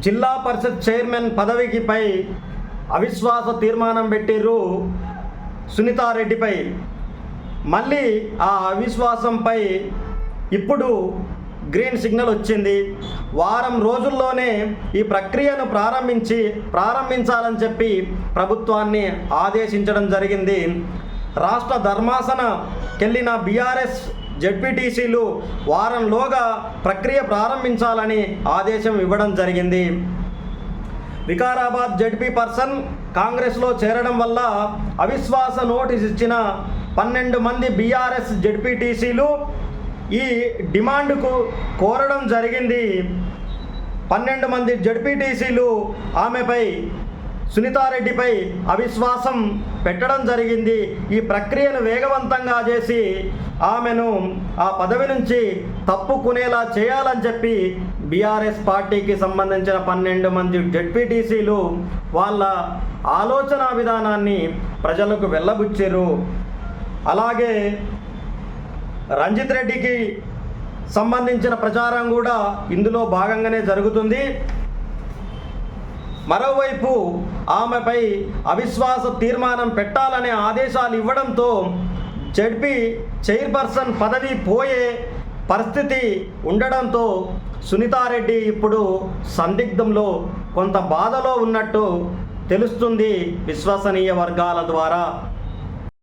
జిల్లా పరిషత్ చైర్మన్ పదవికిపై అవిశ్వాస తీర్మానం పెట్టిర్రు సునీతారెడ్డిపై. మళ్ళీ ఆ అవిశ్వాసంపై ఇప్పుడు గ్రీన్ సిగ్నల్ వచ్చింది. వారం రోజుల్లోనే ఈ ప్రక్రియను ప్రారంభించి ప్రారంభించాలని చెప్పి ప్రభుత్వాన్ని ఆదేశించడం జరిగింది. రాష్ట్ర ధర్మాసనకెళ్ళిన బీఆర్ఎస్ జడ్పీటీసీలు వారంలోగా ప్రక్రియ ప్రారంభించాలని ఆదేశం ఇవ్వడం జరిగింది. వికారాబాద్ జడ్పీ పర్సన్ కాంగ్రెస్లో చేరడం వల్ల అవిశ్వాస నోటీస్ ఇచ్చిన పన్నెండు మంది బీఆర్ఎస్ జడ్పీటీసీలు ఈ డిమాండ్కు కోరడం జరిగింది. పన్నెండు మంది జడ్పీటీసీలు ఆమెపై సునీతారెడ్డిపై అవిశ్వాసం పెట్టడం జరిగింది. ఈ ప్రక్రియను వేగవంతంగా చేసి ఆమెను ఆ పదవి నుంచి తప్పుకునేలా చేయాలని చెప్పి బీఆర్ఎస్ పార్టీకి సంబంధించిన పన్నెండు మంది జడ్పీటీసీలు వాళ్ళ ఆలోచన విధానాన్ని ప్రజలకు వెళ్ళబుచ్చారు. అలాగే రంజిత్ రెడ్డికి సంబంధించిన ప్రచారం కూడా ఇందులో భాగంగానే జరుగుతుంది. మరోవైపు ఆమెపై అవిశ్వాస తీర్మానం పెట్టాలనే ఆదేశాలు ఇవ్వడంతో జడ్పీ చైర్పర్సన్ పదవి పోయే పరిస్థితి ఉండడంతో సునీతారెడ్డి ఇప్పుడు సందిగ్ధంలో కొంత బాధలో ఉన్నట్టు తెలుస్తుంది విశ్వసనీయ వర్గాల ద్వారా.